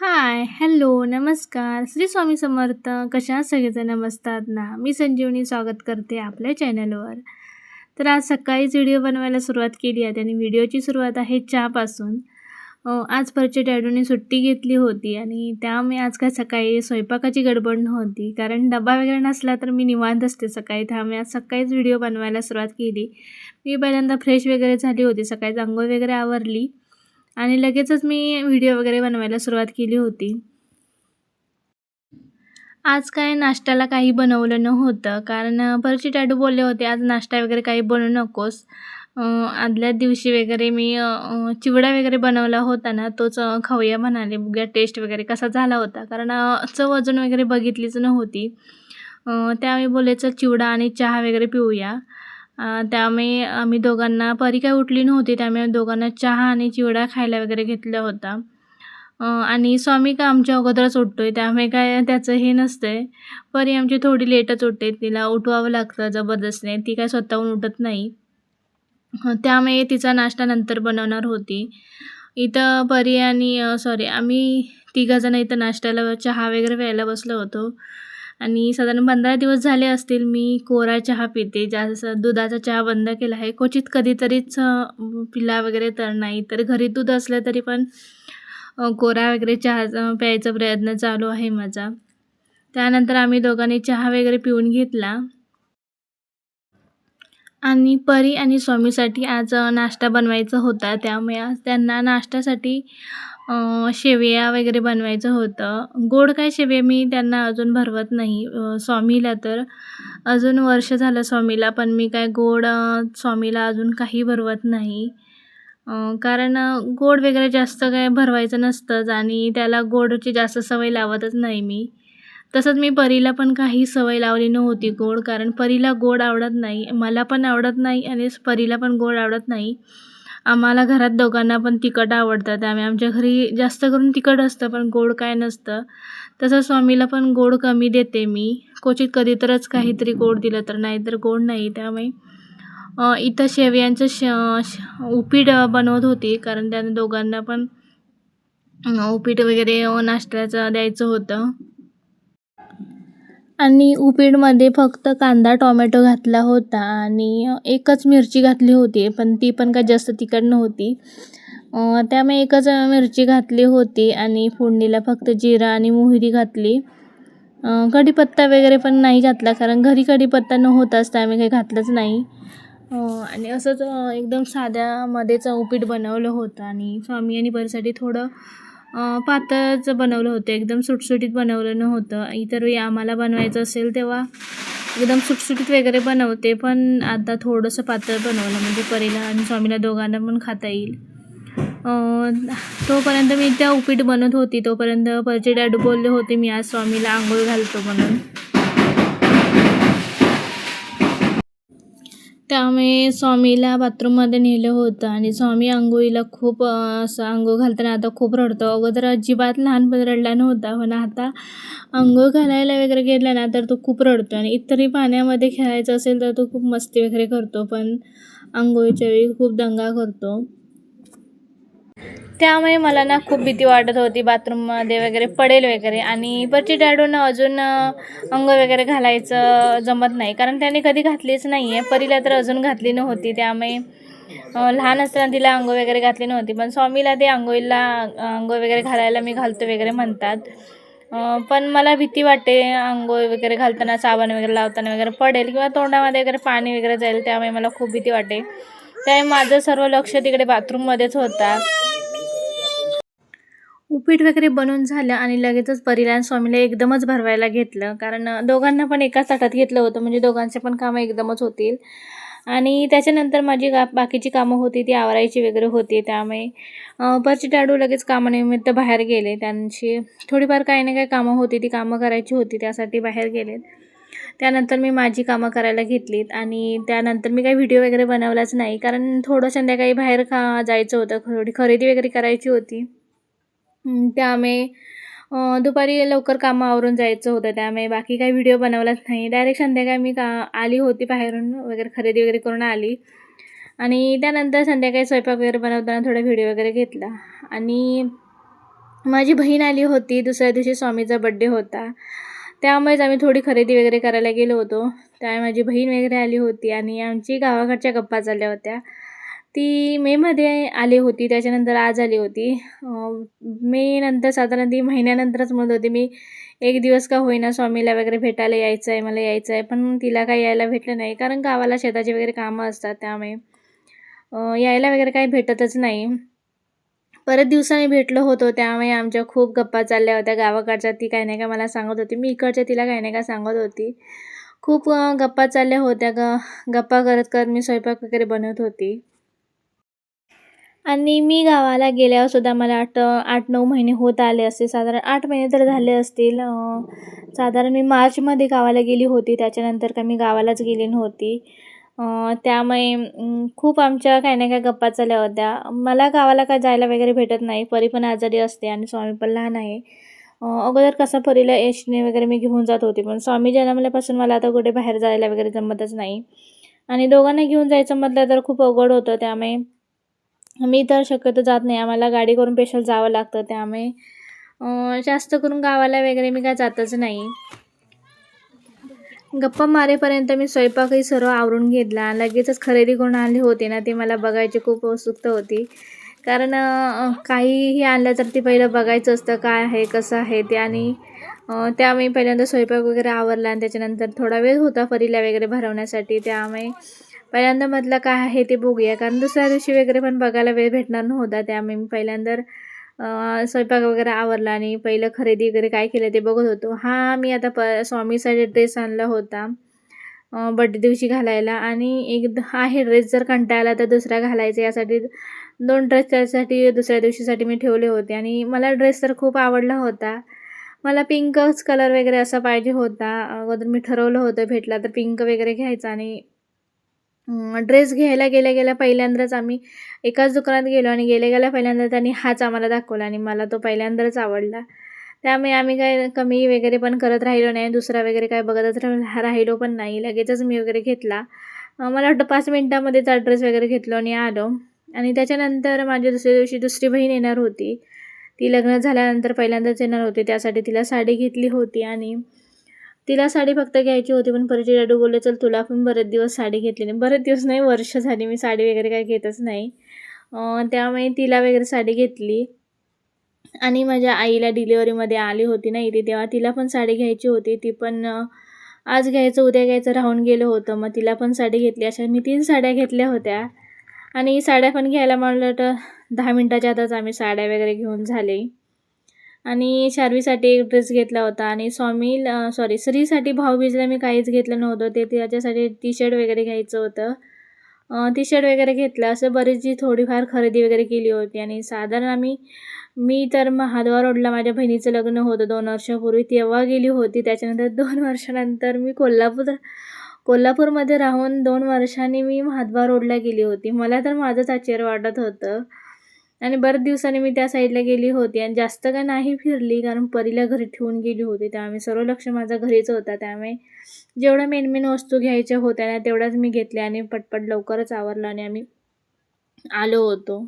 हाय, hello, नमस्कार. श्री स्वामी समर्थ. कशा आहात सगळेजण नमस्तात ना? मी संजीवनी स्वागत करते आपल्या चॅनलवर. तर आज सकाळीच व्हिडिओ बनवायला सुरुवात केली आहे आणि व्हिडिओची सुरुवात आहे चहापासून. आज परचे डॅडूने सुट्टी घेतली होती आणि त्यामुळे आज काय सकाळी स्वयंपाकाची गडबड नव्हती. कारण डबा वगैरे नसला तर मी निवांत असते सकाळी. त्यामुळे आज सकाळीच व्हिडिओ बनवायला सुरुवात केली. मी पहिल्यांदा फ्रेश वगैरे झाली होती. सकाळीच अंघोळ वगैरे आवरली आणि लगेचच मी व्हिडिओ वगैरे बनवायला सुरुवात केली होती. आज काय नाश्त्याला काही बनवलं नव्हतं कारण अ, टॅडू बोलले होते, "आज नाश्ता वगैरे काही बनवू नकोस." आदल्या दिवशी वगैरे मी चिवडा वगैरे बनवला होता ना, तोच खाऊया म्हणाले. बघूया टेस्ट वगैरे कसा झाला होता. कारण चव अजून वगैरे बघितलीच नव्हती. त्यावेळी बोलायचं चिवडा आणि चहा वगैरे पिऊया." त्यामुळे आम्ही दोघांना परी काही उठली नव्हती, त्यामुळे दोघांना चहा आणि चिवडा खायला वगैरे घेतला होता. आणि स्वामी काय आमच्या अगोदरच उठतो आहे त्यामुळे काय त्याचं हे नसतंय. परी आमची थोडी लेटच उठते. तिला उठवावं लागतं जबरदस्तीने. ती काय स्वतःहून उठत नाही. त्यामुळे तिचा नाश्ता नंतर बनवणार होती. इथं परी आणि सॉरी आम्ही तिघंजणं इथं नाश्त्याला चहा वगैरे प्यायला बसलो होतो. आणि साधारण 15 दिवस झाले असतील मी कोरा चहा पिते. जास्त दुधाचा चहा बंद केला आहे. क्वचित कधीतरीच पिला वगैरे तर नाही. तर घरी दूध असलं तरी पण कोरा वगैरे चहा प्यायचा प्रयत्न चालू आहे माझा. त्यानंतर आम्ही दोघांनी चहा वगैरे पिऊन घेतला. आणि परी आणि स्वामीसाठी आज नाश्ता बनवायचा होता. त्यामुळे आज त्यांना नाश्त्यासाठी शेवया वगैरे बनवायचं होतं. गोड काय शेवया मी त्यांना अजून भरवत नाही. स्वामीला तर अजून वर्ष झालं स्वामीला, पण मी काय गोड स्वामीला अजून काही भरवत नाही. कारण गोड वगैरे जास्त काय भरवायचं नसतंच आणि त्याला गोडची जास्त सवय लावतच नाही मी. तसंच मी परीला पण काही सवय लावली नव्हती गोड, कारण परीला गोड आवडत नाही. मला पण आवडत नाही आणि परीला पण गोड आवडत नाही. आम्हाला घरात दोघांना पण तिखट आवडतं. त्यामुळे आमच्या घरी जास्त करून तिखट असतं, पण गोड काय नसतं. तसं स्वामीला पण गोड कमी देते मी. क्वचित कधीतरच काहीतरी गोड दिलं तर, नाहीतर गोड नाही. त्यामुळे इथं शेवयांचं श श उपीट बनवत होती, कारण त्यांना दोघांना पण उपीट वगैरे नाश्त्याचं द्यायचं होतं. आणि उपीटमध्ये फक्त कांदा, टोमॅटो घातला होता आणि एकच मिरची घातली होती, पण ती पण काही जास्त तिखट नव्हती. त्यामुळे एकच मिरची घातली होती आणि फोडणीला फक्त जिरा आणि मोहरी घातली. कढीपत्ता वगैरे पण नाही घातला, कारण घरी कढीपत्ता नव्हताच, त्यामुळे काही घातलंच नाही. आणि असंच एकदम साध्यामध्येच उपीट बनवलं होतं आणि स्वामी आणि परीसाठी थोडं पातळच बनवलं होतं. एकदम सुटसुटीत बनवलं नव्हतं. इतर वेळी आम्हाला बनवायचं असेल तेव्हा एकदम सुटसुटीत वगैरे बनवते, पण आता थोडंसं पातळ बनवलं म्हणजे परीला आणि स्वामीला दोघांना पण खाता येईल. तोपर्यंत मी त्या उपीट बनत होती, तोपर्यंत परचे डॅड बोलले होते, "मी आज स्वामीला आंघोळ घालतो" म्हणून. त्यामुळे स्वामीला बाथरूममध्ये नेलं होतं आणि स्वामी आंघोळीला खूप असं अंघोळ घालताना आता खूप रडतो. अगोदर अजिबात लहानपणी रडला नव्हता, पण आता आंघोळ घालायला वगैरे गेला ना, तर तो खूप रडतो आणि इतरही पाण्यामध्ये खेळायचं असेल तर तो खूप मस्ती वगैरे करतो, पण आंघोळीच्या वेळी खूप दंगा करतो. त्यामुळे मला ना खूप भीती वाटत होती बाथरूममध्ये वगैरे पडेल वगैरे आणि परचे डॅडूंना अजून अंग वगैरे घालायचं जमत नाही, कारण त्याने कधी घातलीच नाही आहे. परीला तर अजून घातली नव्हती, त्यामुळे लहान असताना तिला अंग वगैरे घातली नव्हती. पण स्वामीला ते अंघोळीला अंग वगैरे घालायला मी घालतो वगैरे म्हणतात. पण मला भीती वाटते आंघोळ वगैरे घालताना, साबण वगैरे लावताना वगैरे पडेल किंवा तोंडामध्ये वगैरे पाणी वगैरे जाईल, त्यामुळे मला खूप भीती वाटते. त्यामुळे माझं सर्व लक्ष तिकडे बाथरूममध्येच होता. उपीट वगैरे बनवून झालं आणि लगेचच परीला स्वामीला एकदमच भरवायला घेतलं, कारण दोघांना पण एकाच ताटात घेतलं होतं, म्हणजे दोघांचे पण कामं एकदमच होतील. आणि त्याच्यानंतर माझी गा बाकीची कामं होती ती आवरायची वगैरे होती. त्यामुळे परची परचे लगेच कामानिमित्त बाहेर गेले. त्यांची थोडीफार काही ना काही कामं होती, ती कामं करायची होती, त्यासाठी बाहेर गेलेत. त्यानंतर मी माझी कामं करायला घेतलीत आणि त्यानंतर मी काही व्हिडिओ वगैरे बनवलाच नाही, कारण थोडं संध्याकाळी बाहेर का जायचं होतं, थोडी खरेदी वगैरे करायची होती. त्यामुळे दुपारी लवकर कामं आवरून जायचं होतं, त्यामुळे बाकी काही व्हिडिओ बनवलाच नाही. डायरेक्ट संध्याकाळी मी का आली होती बाहेरून वगैरे खरेदी वगैरे करून आली. आणि त्यानंतर संध्याकाळी स्वयंपाक वगैरे बनवताना थोडा व्हिडिओ वगैरे घेतला. आणि माझी बहीण आली होती. दुसऱ्या दिवशी स्वामीचा बड्डे होता. त्यामुळेच आम्ही थोडी खरेदी वगैरे करायला गेलो होतो. त्यामुळे माझी बहीण वगैरे आली होती. आणि आमची गावाकडच्या गप्पा चालल्या होत्या. ती मेमध्ये आली होती त्याच्यानंतर आज आली होती. मे नंतर साधारण ती महिन्यानंतरच म्हणत होती मी एक दिवस का होईना स्वामीला वगैरे भेटायला यायचं आहे मला यायचं आहे पण तिला काही यायला भेटलं नाही कारण गावाला शेताची वगैरे कामं असतात त्यामुळे. यायला वगैरे काही भेटतच नाही. परत दिवसांनी भेटलो होतो त्यामुळे आमच्या खूप गप्पा चालल्या होत्या. गावाकडच्या ती काही नाही का मला सांगत होती मी इकडच्या तिला काही नाही का सांगत होती. खूप गप्पा चालल्या होत्या ग गप्पा करत करत मी स्वयंपाक वगैरे बनवत होती. आणि मी गावाला गेल्यावर सुद्धा मला आठ आठ नऊ महिने होत आले असते साधारण आठ महिने तर झाले असतील. साधारण मी मार्चमध्ये गावाला गेली होती. त्याच्यानंतर का मी गावालाच गेली नव्हती. त्यामुळे खूप आमच्या काही ना काही गप्पा चालल्या होत्या. मला गावाला काय जायला वगैरे भेटत नाही. परी पण आजारी असते आणि स्वामी पण लहान आहे. अगोदर कसं परीला एशने वगैरे मी घेऊन जात होते. पण स्वामी जन्मल्यापासून मला आता कुठे बाहेर जायला वगैरे जमतच नाही. आणि दोघांना घेऊन जायचं म्हटलं तर खूप अवघड होतं. त्यामुळे मी तर शक्यतो जात नाही. आम्हाला गाडी करून पेशल जावं लागतं त्यामुळे जास्त करून गावाला वगैरे मी काय जातच नाही. गप्पा मारेपर्यंत मी स्वयंपाकही सर्व आवरून घेतला. लगेचच खरेदी करून आणली होती ना ती मला बघायची खूप उत्सुकता होती. कारण काहीही आणलं तर ते पहिलं बघायचं असतं काय आहे कसं आहे ते. आणि त्यामुळे पहिल्यांदा स्वयंपाक वगैरे आवरला आणि त्याच्यानंतर थोडा वेळ होता फरीला वगैरे भरवण्यासाठी. त्यामुळे पहिल्यांदा म्हटलं काय आहे ते बघूया. कारण दुसऱ्या दिवशी वगैरे पण बघायला वेळ भेटणार नव्हता. त्यामुळे मी पहिल्यांदा स्वयंपाक वगैरे आवरला आणि पहिलं खरेदी वगैरे काय केलं ते बघत होतो. हा मी आता प स्वामीसाठी ड्रेस आणला होता बड्डे दिवशी घालायला. आणि एक आहे ड्रेस जर कंटाळला तर दुसरा घालायचा. यासाठी दोन ड्रेस त्यासाठी दुसऱ्या दिवशीसाठी मी ठेवले होते. आणि मला ड्रेस तर खूप आवडला होता. मला पिंकच कलर वगैरे असा पाहिजे होता. अगोदर मी ठरवलं होतं भेटला तर पिंक वगैरे घ्यायचा आणि ड्रेस घ्यायला गेल्या गेल्या पहिल्यांदाच आम्ही एकाच दुकानात गेलो आणि गेल्या गेल्या पहिल्यांदा त्यांनी हाच आम्हाला दाखवला आणि मला तो पहिल्यांदाच आवडला. त्यामुळे आम्ही काय कमी वगैरे पण करत राहिलो नाही दुसरा वगैरे काय बघतच राह राहिलो पण नाही. लगेचच मी वगैरे घेतला. मला वाटतं पाच मिनटामध्येच ड्रेस वगैरे घेतलो आणि आलो. आणि त्याच्यानंतर माझ्या दुसऱ्या दिवशी दुसरी बहीण येणार होती. ती लग्न झाल्यानंतर पहिल्यांदाच येणार होती. त्यासाठी तिला साडी घेतली होती आणि तिला साडी फक्त घ्यायची होती पण परिचय डाडू बोलले चल तुला पण बरेच दिवस साडी घेतली नाही. बरेच दिवस नाही वर्ष झाली मी साडी वगैरे काही घेतच नाही. त्यामुळे तिला वगैरे साडी घेतली. आणि माझ्या आईला डिलिव्हरीमध्ये आली होती ना इथे तेव्हा तिला पण साडी घ्यायची होती. ती पण आज घ्यायचं उद्या घ्यायचं राहून गेलं होतं. मग तिला पण साडी घेतली. अशा मी तीन साड्या घेतल्या होत्या. आणि साड्या पण घ्यायला म्हणलं तर दहा मिनटाच्या आताच आम्ही साड्या वगैरे घेऊन झाले. आणि शार्वीसाठी एक ड्रेस घेतला होता आणि स्वामी सॉरी श्रीसाठी भाऊबीजला मी काहीच घेतलं नव्हतं. ते त्याच्यासाठी टी शर्ट वगैरे घ्यायचं होतं. टी शर्ट वगैरे घेतलं असं बरीचशी थोडीफार खरेदी वगैरे केली होती. आणि साधारण आम्ही मी तर महाद्वार रोडला माझ्या बहिणीचं लग्न होतं दोन वर्षापूर्वी. तेव्हा गेली होती. त्याच्यानंतर दोन वर्षानंतर मी कोल्हापूर कोल्हापूरमध्ये राहून दोन वर्षांनी मी महाद्वार रोडला गेली होती. मला तर माझंच आश्चर्य वाटत होतं. आणि बऱ्याच दिवसांनी मी त्या साईडला गेली होती आणि जास्त काय नाही फिरली कारण परीला घरी ठेवून गेली होती. त्यामुळे सर्व लक्ष माझं घरीच होता. त्यामुळे जेवढ्या मेन मेन वस्तू घ्यायच्या होत्या ना तेवढ्याच मी घेतल्या आणि पटपट लवकरच आवरलं आणि आम्ही आलो होतो.